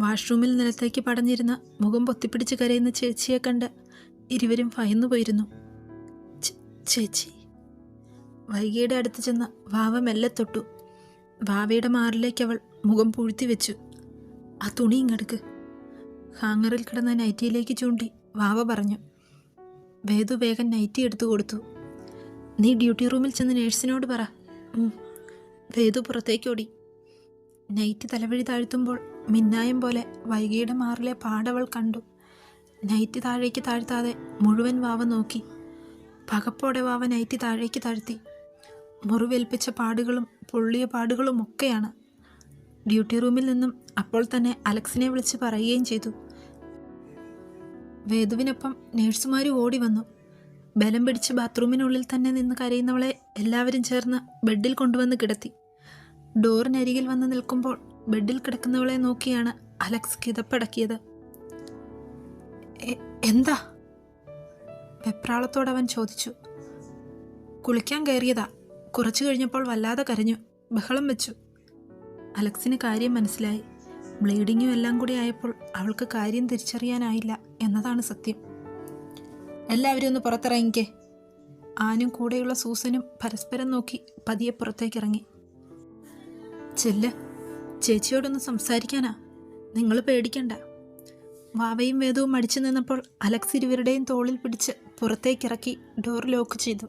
വാഷ്റൂമിൽ നിലത്തേക്ക് പടഞ്ഞിരുന്ന മുഖം പൊത്തിപ്പിടിച്ച് കരയുന്ന ചേച്ചിയെ കണ്ട് ഇരുവരും ഭയന്നു പോയിരുന്നു. ചേച്ചി. വൈകിയുടെ അടുത്ത് ചെന്ന വാവ മെല്ലെ തൊട്ടു. വാവയുടെ മാറിലേക്ക് അവൾ മുഖം പൂഴ്ത്തി വെച്ചു. ആ തുണി ഇങ്ങെടുക്ക്. ഹാങ്ങറിൽ കിടന്ന നൈറ്റിയിലേക്ക് ചൂണ്ടി വാവ പറഞ്ഞു. വേദു വേഗം നൈറ്റി എടുത്തു കൊടുത്തു. നീ ഡ്യൂട്ടി റൂമിൽ ചെന്ന് നേഴ്സിനോട് പറ. ഉം." വേദു പുറത്തേക്കോടി നൈറ്റ് തലവഴി താഴ്ത്തുമ്പോൾ മിന്നായം പോലെ വൈകിയുടെ മാറിലെ പാടവൾ കണ്ടു. നൈറ്റ് താഴേക്ക് താഴ്ത്താതെ മുഴുവൻ വാവ നോക്കി. പകപ്പോടെ വാവ നൈറ്റ് താഴേക്ക് താഴ്ത്തി. മുറിവേൽപ്പിച്ച പാടുകളും പൊള്ളിയ പാടുകളും ഒക്കെയാണ്. ഡ്യൂട്ടി റൂമിൽ നിന്നും അപ്പോൾ തന്നെ അലക്സിനെ വിളിച്ച് പറയുകയും ചെയ്തു. വേദുവിനൊപ്പം നേഴ്സുമാർ ഓടി വന്നു. ബലം പിടിച്ച് ബാത്റൂമിനുള്ളിൽ തന്നെ നിന്ന് കരയുന്നവളെ എല്ലാവരും ചേർന്ന് ബെഡിൽ കൊണ്ടുവന്ന് കിടത്തി. ഡോറിനരികിൽ വന്ന് നിൽക്കുമ്പോൾ ബെഡിൽ കിടക്കുന്നവളെ നോക്കിയാണ് അലക്സ് കിതപ്പടക്കിയത്. എന്താ? വെപ്രാളത്തോടവൻ ചോദിച്ചു. കുളിക്കാൻ കയറിയതാ. കുറച്ചു കഴിഞ്ഞപ്പോൾ വല്ലാതെ കരഞ്ഞു. ബഹളം വെച്ചു. അലക്സിന് കാര്യം മനസ്സിലായി. ബ്ലീഡിങ്ങും എല്ലാം കൂടി ആയപ്പോൾ അവൾക്ക് കാര്യം തിരിച്ചറിയാനായില്ല എന്നതാണ് സത്യം. എല്ലാവരും ഒന്ന് പുറത്തിറങ്ങിക്കേ. ആനും കൂടെയുള്ള സൂസനും പരസ്പരം നോക്കി പതിയെ പുറത്തേക്കിറങ്ങി. ചെല്ല്. ചേച്ചിയോടൊന്ന് സംസാരിക്കാനാ. നിങ്ങൾ പേടിക്കണ്ട. വാവയും വേദവും അടിച്ചു നിന്നപ്പോൾ അലക്സ് ഇരുവരുടെയും തോളിൽ പിടിച്ച് പുറത്തേക്കിറക്കി ഡോർ ലോക്ക് ചെയ്തു.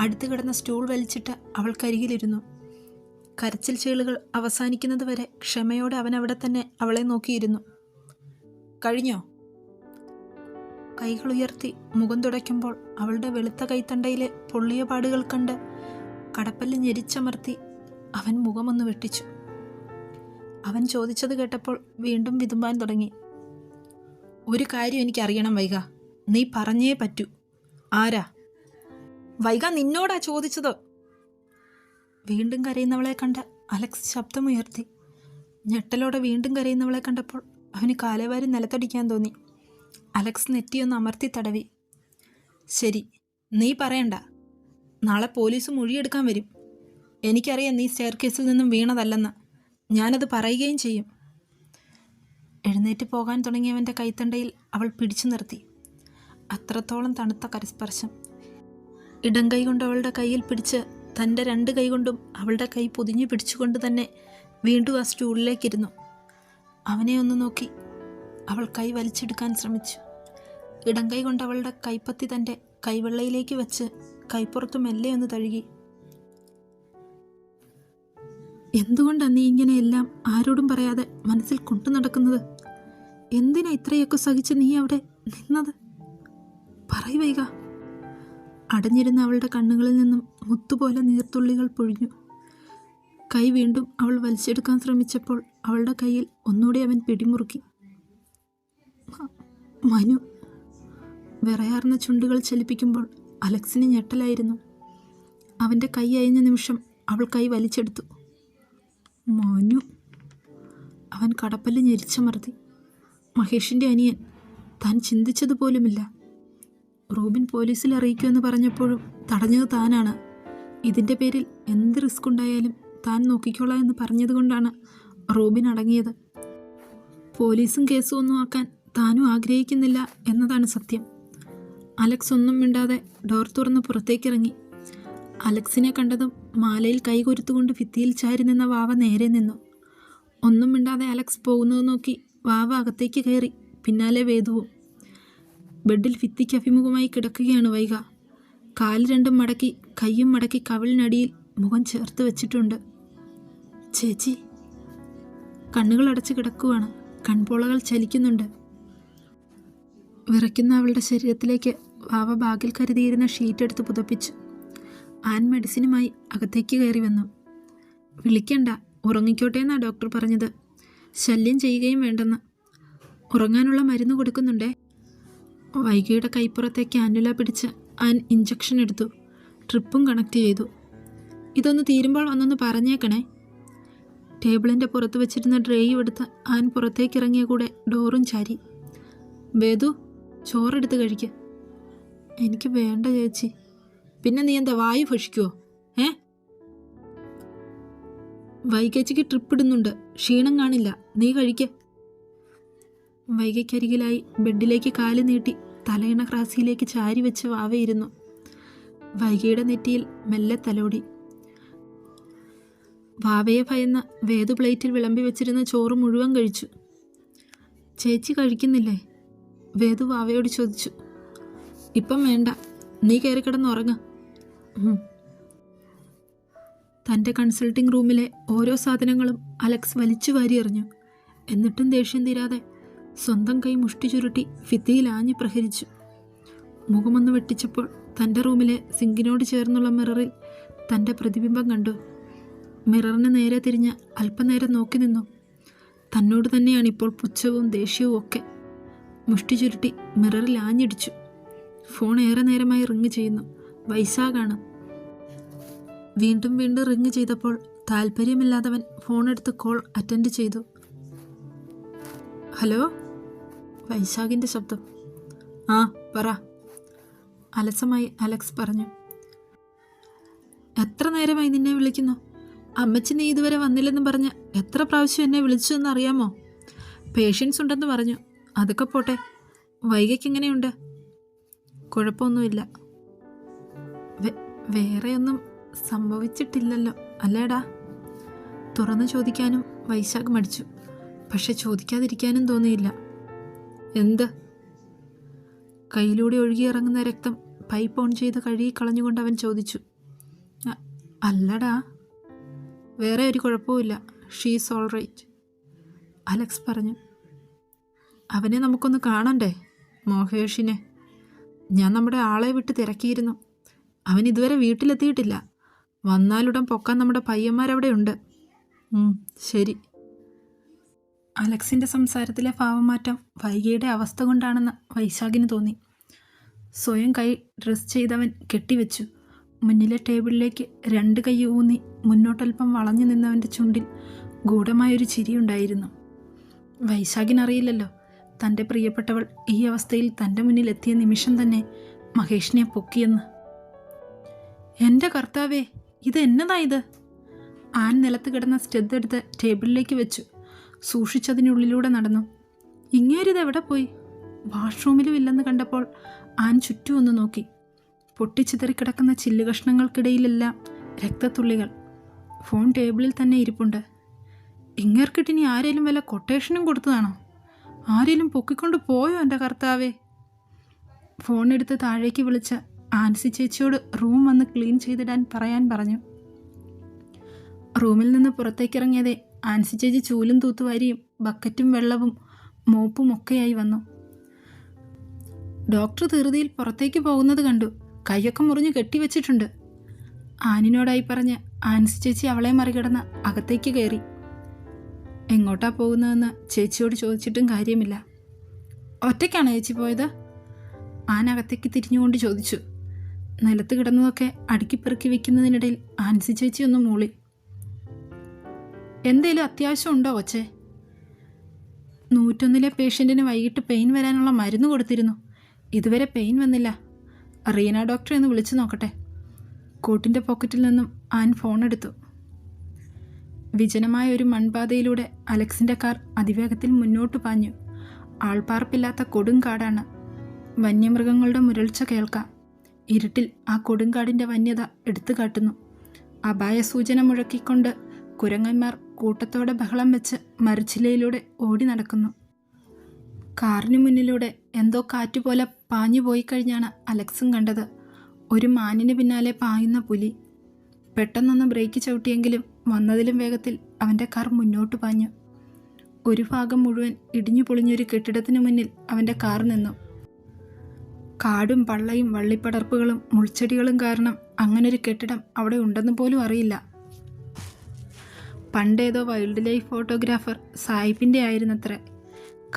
അടുത്ത് കിടന്ന സ്റ്റൂൾ വലിച്ചിട്ട് അവൾ കരികിലിരുന്നു കരച്ചിൽ ചീളുകൾ അവസാനിക്കുന്നതുവരെ ക്ഷമയോടെ അവൻ അവിടെ തന്നെ അവളെ നോക്കിയിരുന്നു. കഴിഞ്ഞോ? കൈകൾ ഉയർത്തി മുഖം തുടയ്ക്കുമ്പോൾ അവളുടെ വെളുത്ത കൈത്തണ്ടയിലെ പൊള്ളിയ പാടുകൾ കണ്ട് കടപ്പല്ല് ഞെരിച്ചമർത്തി അവൻ മുഖമൊന്ന് വെട്ടിച്ചു. അവൻ ചോദിച്ചത് കേട്ടപ്പോൾ വീണ്ടും വിതുമ്പാൻ തുടങ്ങി. ഒരു കാര്യം എനിക്കറിയണം വൈക നീ പറഞ്ഞേ പറ്റൂ. ആരാ? വൈക നിന്നോടാ ചോദിച്ചത്? വീണ്ടും കരയുന്നവളെ കണ്ട് അലക്സ് ശബ്ദമുയർത്തി. ഞെട്ടലോടെ വീണ്ടും കരയുന്നവളെ കണ്ടപ്പോൾ അവന് കാലേവാരി നിലത്തടിക്കാൻ തോന്നി. അലക്സ് നെറ്റിയൊന്ന് അമർത്തി തടവി. ശരി നീ പറയണ്ട. നാളെ പോലീസ് മൊഴിയെടുക്കാൻ വരും. എനിക്കറിയാം നീ സ്റ്റെയർ കേസിൽ നിന്നും വീണതല്ലെന്ന്. ഞാനത് പറയുകയും ചെയ്യും. എഴുന്നേറ്റ് പോകാൻ തുടങ്ങിയവന്റെ കൈത്തണ്ടയിൽ അവൾ പിടിച്ചു നിർത്തി. അത്രത്തോളം തണുത്ത കരസ്പർശം. ഇടം കൈ കൊണ്ട് അവളുടെ കയ്യിൽ പിടിച്ച് തന്റെ രണ്ട് കൈ കൊണ്ടും അവളുടെ കൈ പൊതിഞ്ഞു പിടിച്ചുകൊണ്ട് തന്നെ വീണ്ടും ആ സ്റ്റൂളിലേക്കിരുന്നു. അവനെ ഒന്ന് നോക്കി അവൾ കൈ വലിച്ചെടുക്കാൻ ശ്രമിച്ചു. ഇടം കൈ കൊണ്ട് അവളുടെ കൈപ്പത്തി തന്റെ കൈവെള്ളയിലേക്ക് വെച്ച് കൈപ്പുറത്ത് മെല്ലെ ഒന്ന് തഴുകി. എന്തുകൊണ്ടാണ് നീ ഇങ്ങനെയെല്ലാം ആരോടും പറയാതെ മനസ്സിൽ കൊണ്ടു നടക്കുന്നത്? എന്തിനാ ഇത്രയൊക്കെ സഹിച്ച് നീ അവിടെ നിന്നത്? പറയുവൈക അടഞ്ഞിരുന്ന അവളുടെ കണ്ണുകളിൽ നിന്നും മുത്തുപോലെ നീർത്തുള്ളികൾ പൊഴിഞ്ഞു. കൈ വീണ്ടും അവൾ വലിച്ചെടുക്കാൻ ശ്രമിച്ചപ്പോൾ അവളുടെ കയ്യിൽ ഒന്നുകൂടി അവൻ പിടിമുറുക്കി. മനു. വിറയാർന്ന ചുണ്ടുകൾ ചലിപ്പിക്കുമ്പോൾ അലക്സിന് ഞെട്ടലായിരുന്നു. അവന്റെ കൈ അയഞ്ഞ നിമിഷം അവൾ കൈ വലിച്ചെടുത്തു. മനു. അവൻ കടപ്പല്ല് ഞെരിച്ചമർത്തി മഹേഷിന്റെ അനിയൻ താൻ ചിന്തിച്ചതുപോലുമില്ല. റോബിൻ പോലീസിൽ അറിയിക്കുമെന്ന് പറഞ്ഞപ്പോഴും തടഞ്ഞത് താനാണ്. ഇതിന്റെ പേരിൽ എന്ത് റിസ്ക് ഉണ്ടായാലും താൻ നോക്കിക്കോളാം എന്ന് പറഞ്ഞതുകൊണ്ടാണ് റോബിൻ അടങ്ങിയത്. പോലീസും കേസും ഒന്നും ആക്കാൻ താനും ആഗ്രഹിക്കുന്നില്ല എന്നതാണ് സത്യം. അലക്സ് ഒന്നും മിണ്ടാതെ ഡോർ തുറന്ന് പുറത്തേക്കിറങ്ങി. അലക്സിനെ കണ്ടതും മാലയിൽ കൈകൊരുത്തുകൊണ്ട് ഭിത്തിയിൽ ചാരി നിന്ന വാവ നേരെ നിന്നു. ഒന്നും മിണ്ടാതെ അലക്സ് പോകുന്നത് നോക്കി വാവ അകത്തേക്ക് കയറി പിന്നാലെ വേദുവും. ബെഡിൽ ഭിത്തിക്ക് അഭിമുഖമായി കിടക്കുകയാണ് വൈക കാൽ രണ്ടും മടക്കി കൈയും മടക്കി കവിളിനടിയിൽ മുഖം ചേർത്ത് വെച്ചിട്ടുണ്ട്. ചേച്ചി കണ്ണുകൾ അടച്ച് കിടക്കുവാണ്. കൺപോളകൾ ചലിക്കുന്നുണ്ട്. വിറയ്ക്കുന്ന അവളുടെ ശരീരത്തിലേക്ക് വാവ ബാഗിൽ കരുതിയിരുന്ന ഷീറ്റ് എടുത്ത് പുതപ്പിച്ചു. ആൻ മെഡിസിനുമായി അകത്തേക്ക് കയറി വന്നു. വിളിക്കണ്ട ഉറങ്ങിക്കോട്ടെ എന്നാ ഡോക്ടർ പറഞ്ഞത്. ശല്യം ചെയ്യുകയും വേണ്ടെന്ന്. ഉറങ്ങാനുള്ള മരുന്ന് കൊടുക്കുന്നുണ്ടേ? വൈകിയുടെ കൈപ്പുറത്തെ കാനുല പിടിച്ച് ആൻ ഇഞ്ചക്ഷൻ എടുത്തു. ട്രിപ്പും കണക്ട് ചെയ്തു. ഇതൊന്ന് തീരുമ്പോൾ വന്നൊന്ന് പറഞ്ഞേക്കണേ. ടേബിളിന്റെ പുറത്ത് വെച്ചിരുന്ന ഡ്രേയും എടുത്ത് ആൻ പുറത്തേക്ക് ഇറങ്ങിയ കൂടെ ഡോറും ചാരി. വേദു ചോറെടുത്ത് കഴിക്ക്. എനിക്ക് വേണ്ട ചേച്ചി. പിന്നെ നീ എന്താ വായു ഭക്ഷിക്കുവോ? ഏ? വൈകേച്ചിക്ക് ട്രിപ്പ് ഇടുന്നുണ്ട്. ക്ഷീണം കാണില്ല. നീ കഴിക്ക. വൈകയ്ക്കരികിലായി ബെഡിലേക്ക് കാൽ നീട്ടി തലയിണ ക്രാസിയിലേക്ക് ചാരി വെച്ച് വാവയിരുന്നു. വൈകയുടെ നെറ്റിയിൽ മെല്ലെ തലോടി. വാവയെ ഭയന്ന് വേദു പ്ലേറ്റിൽ വിളമ്പി വെച്ചിരുന്ന ചോറ് മുഴുവൻ കഴിച്ചു. ചേച്ചി കഴിക്കുന്നില്ലേ? വേദു വാവയോട് ചോദിച്ചു. ഇപ്പം വേണ്ട. നീ കയറി കിടന്നുറങ്ങ തന്റെ കൺസൾട്ടിംഗ് റൂമിലെ ഓരോ സാധനങ്ങളും അലക്സ് വലിച്ചു വാരി എറിഞ്ഞു. എന്നിട്ടും ദേഷ്യം തീരാതെ സ്വന്തം കൈ മുഷ്ടി ചുരുട്ടി ഫിത്തിയിൽ ആഞ്ഞു പ്രഹരിച്ചു. മുഖമൊന്ന് വെട്ടിച്ചപ്പോൾ തന്റെ റൂമിലെ സിങ്കിനോട് ചേർന്നുള്ള മിററിൽ തന്റെ പ്രതിബിംബം കണ്ടു. മിററിന് നേരെ തിരിഞ്ഞ് അല്പനേരം നോക്കി നിന്നു. തന്നോട് തന്നെയാണ് ഇപ്പോൾ പുച്ഛവും ദേഷ്യവും ഒക്കെ. മുഷ്ടി ചുരുട്ടി മിററിൽ ആഞ്ഞിടിച്ചു. ഫോൺ ഏറെ നേരമായി റിങ് ചെയ്യുന്നു. വൈശാഖാണ്. വീണ്ടും വീണ്ടും റിങ് ചെയ്തപ്പോൾ താല്പര്യമില്ലാത്തവൻ ഫോണെടുത്ത് കോൾ അറ്റൻഡ് ചെയ്തു. ഹലോ? വൈശാഖിന്റെ ശബ്ദം. ആ പറ. അലസമായി അലക്സ് പറഞ്ഞു. എത്ര നേരമായി നിന്നെ വിളിക്കുന്നു? അമ്മച്ചി നീ ഇതുവരെ വന്നില്ലെന്ന് പറഞ്ഞ് എത്ര പ്രാവശ്യം എന്നെ വിളിച്ചു എന്ന് അറിയാമോ പേഷ്യൻസ് ഉണ്ടെന്ന് പറഞ്ഞു. അതൊക്കെ പോട്ടെ വൈകയ്ക്ക് എങ്ങനെയുണ്ട് കുഴപ്പമൊന്നുമില്ല. വേറെയൊന്നും സംഭവിച്ചിട്ടില്ലല്ലോ. അല്ലേടാ? തുറന്നു ചോദിക്കാനും വൈശാഖ് മടിച്ചു. പക്ഷെ ചോദിക്കാതിരിക്കാനും തോന്നിയില്ല. എന്ത്? കയ്യിലൂടെ ഒഴുകിയിറങ്ങുന്ന രക്തം പൈപ്പ് ഓൺ ചെയ്ത് കഴുകി കളഞ്ഞുകൊണ്ട് അവൻ ചോദിച്ചു. അല്ലടാ. വേറെ ഒരു കുഴപ്പവുമില്ല ഷീസ് ഓൾ റൈറ്റ്. അലക്സ് പറഞ്ഞു. അവനെ നമുക്കൊന്ന് കാണണ്ടേ? മോഹേഷിനെ. ഞാൻ നമ്മുടെ ആളെ വിട്ട് തിരക്കിയിരുന്നു. അവൻ ഇതുവരെ വീട്ടിലെത്തിയിട്ടില്ല. വന്നാലുടൻ പൊക്കാൻ നമ്മുടെ പയ്യന്മാരവിടെ ഉണ്ട് ശരി. അലക്സിന്റെ സംസാരത്തിലെ ഭാവമാറ്റം വൈകിയുടെ അവസ്ഥ കൊണ്ടാണെന്ന് വൈശാഖിന് തോന്നി. സ്വയം കൈ ഡ്രസ് ചെയ്തവൻ കെട്ടിവെച്ചു. മുന്നിലെ ടേബിളിലേക്ക് രണ്ട് കൈ ഊന്നി മുന്നോട്ടൽപ്പം വളഞ്ഞു നിന്നവന്റെ ചുണ്ടിൽ ഗൂഢമായൊരു ചിരിയുണ്ടായിരുന്നു. വൈശാഖിനറിയില്ലല്ലോ തന്റെ പ്രിയപ്പെട്ടവൾ ഈ അവസ്ഥയിൽ തന്റെ മുന്നിലെത്തിയ നിമിഷം തന്നെ മഹേഷിനെ പൊക്കിയെന്ന്. എന്റെ കർത്താവേ ഇത് എന്നതാ ഇത്? ആൻ നിലത്ത് കിടന്ന സ്റ്റെഡ് എടുത്ത് ടേബിളിലേക്ക് വെച്ചു. സൂക്ഷിച്ചതിനുള്ളിലൂടെ നടന്നു. ഇങ്ങേരിത് എവിടെ പോയി? വാഷ്റൂമിലും ഇല്ലെന്ന് കണ്ടപ്പോൾ ആൻ ചുറ്റും ഒന്ന് നോക്കി. പൊട്ടിച്ചിതറിക്കിടക്കുന്ന ചില്ലുകഷ്ണങ്ങൾക്കിടയിലെല്ലാം രക്തത്തുള്ളികൾ. ഫോൺ ടേബിളിൽ തന്നെ ഇരിപ്പുണ്ട്. ഇങ്ങേർക്കിട്ടിനി ആരേലും വല്ല കൊട്ടേഷനും കൊടുത്തതാണോ? ആരേലും പൊക്കിക്കൊണ്ട് പോയോ എന്റെ കർത്താവേ? ഫോൺ എടുത്ത് താഴേക്ക് വിളിച്ച് ആൻസി ചേച്ചിയോട് റൂം വന്ന് ക്ലീൻ ചെയ്തിടാൻ പറയാൻ പറഞ്ഞു. റൂമിൽ നിന്ന് പുറത്തേക്കിറങ്ങിയതേ ആൻസി ചേച്ചി ചൂലും തൂത്തുവാരിയും ബക്കറ്റും വെള്ളവും മോപ്പും ഒക്കെയായി വന്നു. ഡോക്ടർ ധൃതിയിൽ പുറത്തേക്ക് പോകുന്നത് കണ്ടു. കൈയൊക്കെ മുറിഞ്ഞ് കെട്ടിവെച്ചിട്ടുണ്ട്. ആനിനോടായി പറഞ്ഞ് ആൻസി ചേച്ചി അവളെ മറികടന്ന് അകത്തേക്ക് കയറി. എങ്ങോട്ടാ പോകുന്നതെന്ന് ചേച്ചിയോട് ചോദിച്ചിട്ടും കാര്യമില്ല. ഒറ്റയ്ക്കാണ് ചേച്ചി പോയത്? ആനകത്തേക്ക് തിരിഞ്ഞുകൊണ്ട് ചോദിച്ചു. നിലത്ത് കിടന്നതൊക്കെ അടുക്കിപ്പെറുക്കി വെക്കുന്നതിനിടയിൽ ആൻസി ചേച്ചി ഒന്ന് മൂളി. എന്തേലും അത്യാവശ്യം ഉണ്ടോ കൊച്ചേ? നൂറ്റൊന്നിലെ പേഷ്യന്റിന് വൈകിട്ട് പെയിൻ വരാനുള്ള മരുന്ന് കൊടുത്തിരുന്നു. ഇതുവരെ പെയിൻ വന്നില്ല. റീന ഡോക്ടറെ ഒന്ന് വിളിച്ചു നോക്കട്ടെ. കോട്ടിന്റെ പോക്കറ്റിൽ നിന്നും ആൻ ഫോൺ എടുത്തു. വിജനമായ ഒരു മൺപാതയിലൂടെ അലക്സിന്റെ കാർ അതിവേഗത്തിൽ മുന്നോട്ട് പാഞ്ഞു. ആൾപ്പാർപ്പില്ലാത്ത കൊടുങ്കാടാണ് വന്യമൃഗങ്ങളുടെ മുരൾച്ച കേൾക്കാം. ഇരുട്ടിൽ ആ കൊടുങ്കാടിന്റെ വന്യത എടുത്തു കാട്ടുന്നു. അപായ സൂചന മുഴക്കിക്കൊണ്ട് കുരങ്ങന്മാർ കൂട്ടത്തോടെ ബഹളം വെച്ച് മരച്ചിലയിലൂടെ ഓടി നടക്കുന്നു. കാറിനു മുന്നിലൂടെ എന്തോ കാറ്റുപോലെ പാഞ്ഞു പോയി കഴിഞ്ഞാണ് അലക്സും കണ്ടത്. ഒരു മാനിന് പിന്നാലെ പായുന്ന പുലി. പെട്ടെന്നൊന്ന് ബ്രേക്ക് ചവിട്ടിയെങ്കിലും വന്നതിലും വേഗത്തിൽ അവന്റെ കാർ മുന്നോട്ട് പാഞ്ഞു. ഒരു ഭാഗം മുഴുവൻ ഇടിഞ്ഞു പൊളിഞ്ഞൊരു കെട്ടിടത്തിന് മുന്നിൽ അവന്റെ കാർ നിന്നു. കാടും പള്ളയും വള്ളിപ്പടർപ്പുകളും മുൾച്ചെടികളും കാരണം അങ്ങനൊരു കെട്ടിടം അവിടെ ഉണ്ടെന്ന് പോലും അറിയില്ല. പണ്ടേതോ വൈൽഡ് ലൈഫ് ഫോട്ടോഗ്രാഫർ സായിപ്പിന്റെ ആയിരുന്നത്രേ.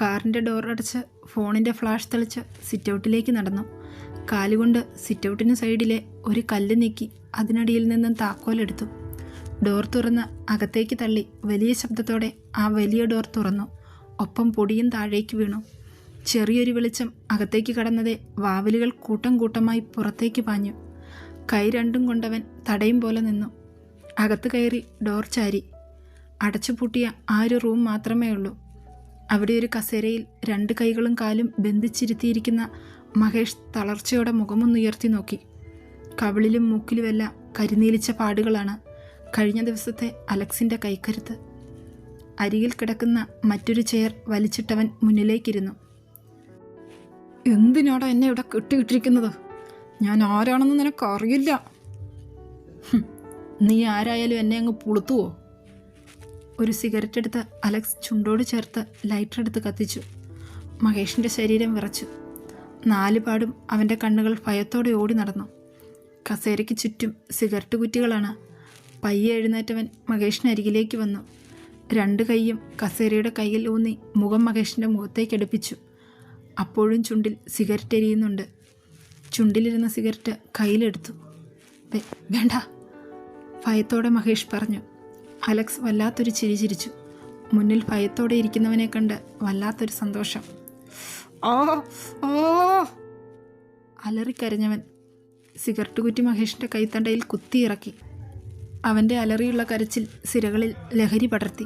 കാറിന്റെ ഡോർ അടച്ച് ഫോണിന്റെ ഫ്ലാഷ് തെളിച്ച് സിറ്റൗട്ടിലേക്ക് നടന്നു. കാലുകൊണ്ട് സിറ്റൗട്ടിന് സൈഡിലെ ഒരു കല്ല് നീക്കി അതിനടിയിൽ നിന്നും താക്കോലെടുത്തു. ഡോർ തുറന്ന് അകത്തേക്ക് തള്ളി വലിയ ശബ്ദത്തോടെ ആ വലിയ ഡോർ തുറന്നു. ഒപ്പം പൊടിയും താഴേക്ക് വീണു. ചെറിയൊരു വെളിച്ചം അകത്തേക്ക് കടന്നതെ വാവലുകൾ കൂട്ടം കൂട്ടമായി പുറത്തേക്ക് പാഞ്ഞു. കൈ രണ്ടും കൊണ്ടവൻ തടയും പോലെ നിന്നു. അകത്ത് കയറി ഡോർ ചാരി. അടച്ചുപൂട്ടിയ ആ ഒരു റൂം മാത്രമേ ഉള്ളൂ. അവിടെ ഒരു കസേരയിൽ രണ്ട് കൈകളും കാലും ബന്ധിച്ചിരുത്തിയിരിക്കുന്ന മഹേഷ് തളർച്ചയോടെ മുഖമൊന്നുയർത്തി നോക്കി. കവിളിലും മൂക്കിലുമെല്ലാം കരിനീലിച്ച പാടുകളാണ് കഴിഞ്ഞ ദിവസത്തെ അലക്സിന്റെ കൈക്കരുത്ത്. അരികിൽ കിടക്കുന്ന മറ്റൊരു ചെയർ വലിച്ചിട്ടവൻ മുന്നിലേക്കിരുന്നു. എന്തിനാടാ എന്നെ ഇവിടെ കെട്ടിയിട്ടിരിക്കുന്നത്? ഞാൻ ആരാണെന്ന് നിനക്കറിയില്ല. നീ ആരായാലും എന്നെ അങ്ങ് പുളുത്തുവോ? ഒരു സിഗരറ്റ് എടുത്ത് അലക്സ് ചുണ്ടോട് ചേർത്ത് ലൈറ്റർ എടുത്ത് കത്തിച്ചു. മഹേഷിന്റെ ശരീരം വിറച്ചു. നാലുപാടും അവന്റെ കണ്ണുകൾ ഭയത്തോടെ ഓടി നടന്നു. കസേരയ്ക്ക് ചുറ്റും സിഗരറ്റ് കുറ്റികളാണ്. പയ്യെ എഴുന്നേറ്റവൻ മഹേഷിന് അരികിലേക്ക് വന്നു. രണ്ട് കൈയും കസേരയുടെ കയ്യിൽ ഊന്നി മുഖം മഹേഷിന്റെ മുഖത്തേക്ക് അടുപ്പിച്ചു. അപ്പോഴും ചുണ്ടിൽ സിഗരറ്റ് എരിയുന്നുണ്ട്. ചുണ്ടിലിരുന്ന സിഗരറ്റ് കയ്യിലെടുത്തു. "വേ- വേണ്ട. ഭയത്തോടെ മഹേഷ് പറഞ്ഞു. അലക്സ് വല്ലാത്തൊരു ചിരി ചിരിച്ചു. മുന്നിൽ ഭയത്തോടെ ഇരിക്കുന്നവനെ കണ്ട് വല്ലാത്തൊരു സന്തോഷം. ഓ ഓ അലറിക്കരഞ്ഞവൻ സിഗരറ്റ് കുറ്റി മഹേഷിന്റെ കൈത്തണ്ടയിൽ കുത്തിയിറക്കി അവന്റെ അലറിയുള്ള കരച്ചിൽ സിരകളിൽ ലഹരി പടർത്തി.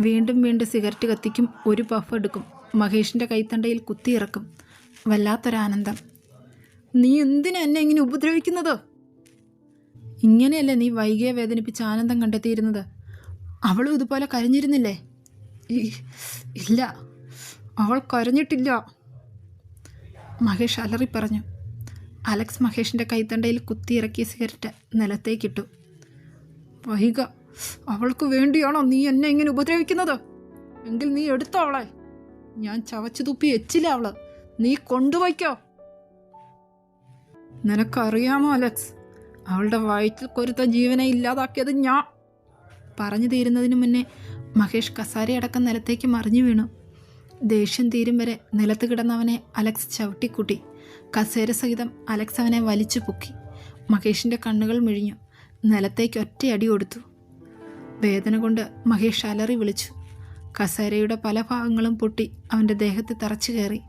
വീണ്ടും വീണ്ടും സിഗരറ്റ് കത്തിക്കും ഒരു പഫ് എടുക്കും. മഹേഷിന്റെ കൈത്തണ്ടയിൽ കുത്തിയിറക്കും. വല്ലാത്തൊരാനന്ദം. നീ എന്തിനാ എന്നെ ഇങ്ങനെ ഉപദ്രവിക്കുന്നത്? ഇങ്ങനെയല്ലേ നീ വൈകിയെ വേദനിപ്പിച്ച് ആനന്ദം കണ്ടെത്തിയിരുന്നത്? അവളും ഇതുപോലെ കരഞ്ഞിരുന്നില്ലേ? ഇല്ല. അവൾ കരഞ്ഞിട്ടില്ല. മഹേഷ് അലറി പറഞ്ഞു. അലക്സ് മഹേഷിന്റെ കൈത്തണ്ടയിൽ കുത്തിയിറക്കിയ സിഗരറ്റ് നിലത്തേക്കിട്ടു. വൈക അവൾക്ക് വേണ്ടിയാണോ നീ എന്നെ ഇങ്ങനെ ഉപദ്രവിക്കുന്നത്? എങ്കിൽ നീ എടുത്തോ അവളെ. ഞാൻ ചവച്ചു തുപ്പി എച്ചില്ല അവൾ? നീ കൊണ്ടുപോയിക്കോ നിനക്കറിയാമോ അലക്സ്? അവളുടെ വയറ്റിൽ കൊരുത്ത ജീവനെ ഇല്ലാതാക്കിയത് ഞാൻ. പറഞ്ഞു തീരുന്നതിന് മുന്നേ മഹേഷ് കസാരയടക്കം നിലത്തേക്ക് മറിഞ്ഞു വീണു. ദേഷ്യം തീരും വരെ നിലത്ത് കിടന്നവനെ അലക്സ് ചവിട്ടിക്കൂട്ടി. കസേര സഹിതം അലക്സ് അവനെ വലിച്ചു പൊക്കി. മഹേഷിന്റെ കണ്ണുകൾ മിഴിഞ്ഞു. നിലത്തേക്ക് ഒറ്റയടി കൊടുത്തു. വേദന കൊണ്ട് മഹേഷ് അലറി വിളിച്ചു. കസേരയുടെ പല ഭാഗങ്ങളും പൊട്ടി അവന്റെ ദേഹത്ത് തറച്ചു കയറി.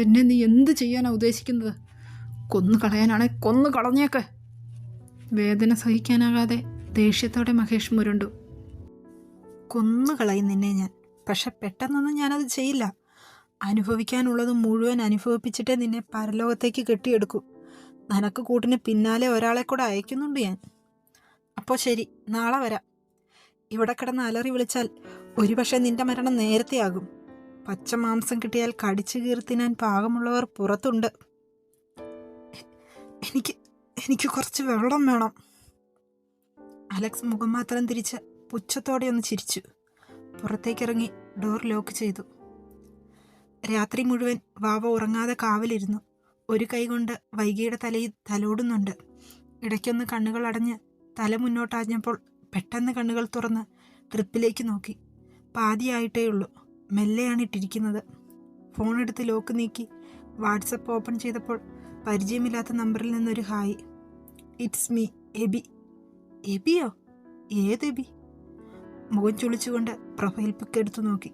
എന്നെ നീ എന്ത് ചെയ്യാനാണ് ഉദ്ദേശിക്കുന്നത്? കൊന്നു കളയാനാണെ കൊന്നു കളഞ്ഞേക്ക്. വേദന സഹിക്കാനാകാതെ ദേഷ്യത്തോടെ മഹേഷ് മുരണ്ടു. കൊന്നു കളയും നിന്നെ ഞാൻ. പക്ഷെ പെട്ടെന്നൊന്നും ഞാനത് ചെയ്യില്ല. അനുഭവിക്കാനുള്ളത് മുഴുവൻ അനുഭവിപ്പിച്ചിട്ടേ നിന്നെ പരലോകത്തേക്ക് കെട്ടിയെടുക്കൂ. നനക്ക് കൂട്ടിന് പിന്നാലെ ഒരാളെ കൂടെ അയക്കുന്നുണ്ട് ഞാൻ. അപ്പോൾ ശരി നാളെ വരാം. ഇവിടെ കിടന്ന് അലറി വിളിച്ചാൽ ഒരുപക്ഷെ നിന്റെ മരണം നേരത്തെയാകും. പച്ച മാംസം കിട്ടിയാൽ കടിച്ചു കീർത്തിനാൻ പാകമുള്ളവർ പുറത്തുണ്ട്. എനിക്ക് എനിക്ക് കുറച്ച് വെള്ളം വേണം. അലക്സ് മുഖം മാത്രം തിരിച്ച് പുച്ഛത്തോടെ ഒന്ന് ചിരിച്ചു. പുറത്തേക്കിറങ്ങി ഡോർ ലോക്ക് ചെയ്തു. രാത്രി മുഴുവൻ വാവ ഉറങ്ങാതെ കാവലിരുന്നു. ഒരു കൈ കൊണ്ട് വൈകിയുടെ തലയിൽ തലോടുന്നുണ്ട്. ഇടയ്ക്കൊന്ന് കണ്ണുകൾ അടഞ്ഞ് തല മുന്നോട്ടാഞ്ഞപ്പോൾ പെട്ടെന്ന് കണ്ണുകൾ തുറന്ന് ട്രിപ്പിലേക്ക് നോക്കി. പാതിയായിട്ടേ ഉള്ളൂ. മെല്ലെയാണ് ഇട്ടിരിക്കുന്നത്. ഫോൺ എടുത്ത് ലോക്ക് നീക്കി വാട്സപ്പ് ഓപ്പൺ ചെയ്തപ്പോൾ പരിചയമില്ലാത്ത നമ്പറിൽ നിന്നൊരു ഹായ്. It's me Aby. എബിയോ? ഏത് എബി? മുഖം ചുളിച്ചുകൊണ്ട് പ്രൊഫൈൽ പിക്ക് എടുത്തു നോക്കി.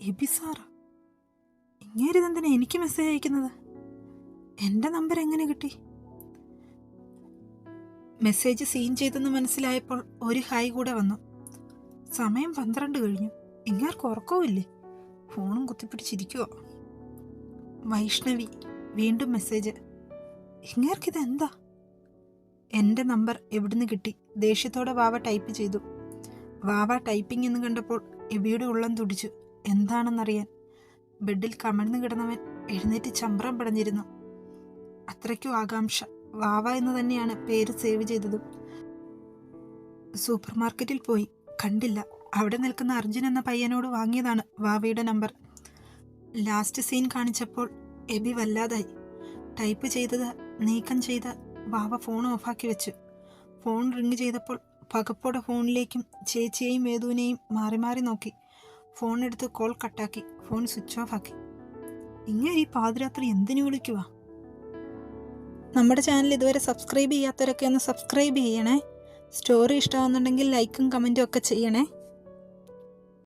എബി സാറാ ഇങ്ങേരിതെന്തിനാ എനിക്ക് മെസ്സേജ് അയക്കുന്നത്? എന്റെ നമ്പർ എങ്ങനെ കിട്ടി? മെസ്സേജ് സീൻ ചെയ്തെന്ന് മനസ്സിലായപ്പോൾ ഒരു ഹായ് കൂടെ വന്നു. സമയം പന്ത്രണ്ട് കഴിഞ്ഞു. ഇങ്ങേർക്ക് ഉറക്കവുമില്ലേ? ഫോണും കുത്തിപ്പിടിച്ചിരിക്കുവോ. വൈഷ്ണവി വീണ്ടും മെസ്സേജ്. ഇങ്ങേർക്കിത് എന്താ എന്റെ നമ്പർ എവിടുന്ന് കിട്ടി? ദേഷ്യത്തോടെ വാവ ടൈപ്പ് ചെയ്തു. വാവ ടൈപ്പിംഗ് എന്ന് കണ്ടപ്പോൾ എബിയുടെ ഉള്ളം തുടിച്ചു. എന്താണെന്നറിയാൻ? ബെഡിൽ കമഴ്ന്നു കിടന്നവൻ എഴുന്നേറ്റ് ചമ്പ്രം പടഞ്ഞിരുന്നു. അത്രയ്ക്കും ആകാംക്ഷ. വാവ എന്ന് തന്നെയാണ് പേര് സേവ് ചെയ്തതും. സൂപ്പർ മാർക്കറ്റിൽ പോയി. കണ്ടില്ല. അവിടെ നിൽക്കുന്ന അർജുൻ എന്ന പയ്യനോട് വാങ്ങിയതാണ് വാവയുടെ നമ്പർ. ലാസ്റ്റ് സീൻ കാണിച്ചപ്പോൾ എബി വല്ലാതായി. ടൈപ്പ് ചെയ്തത് നീക്കം ചെയ്ത വാവ ഫോൺ ഓഫാക്കി വെച്ചു. ഫോൺ റിങ് ചെയ്തപ്പോൾ പകപ്പോടെ ഫോണിലേക്കും ചേച്ചിയെയും വേദുവിനെയും മാറി മാറി നോക്കി. ഫോൺ എടുത്ത് കോൾ കട്ടാക്കി. ഫോൺ സ്വിച്ച് ഓഫ് ആക്കി. ഇങ്ങനെ ഈ പാതിരാത്രി എന്തിനു വിളിക്കുക നമ്മുടെ ചാനൽ ഇതുവരെ സബ്സ്ക്രൈബ് ചെയ്യാത്തവരൊക്കെ ഒന്ന് സബ്സ്ക്രൈബ് ചെയ്യണേ. സ്റ്റോറി ഇഷ്ടമാകുന്നുണ്ടെങ്കിൽ ലൈക്കും കമന്റും ഒക്കെ ചെയ്യണേ.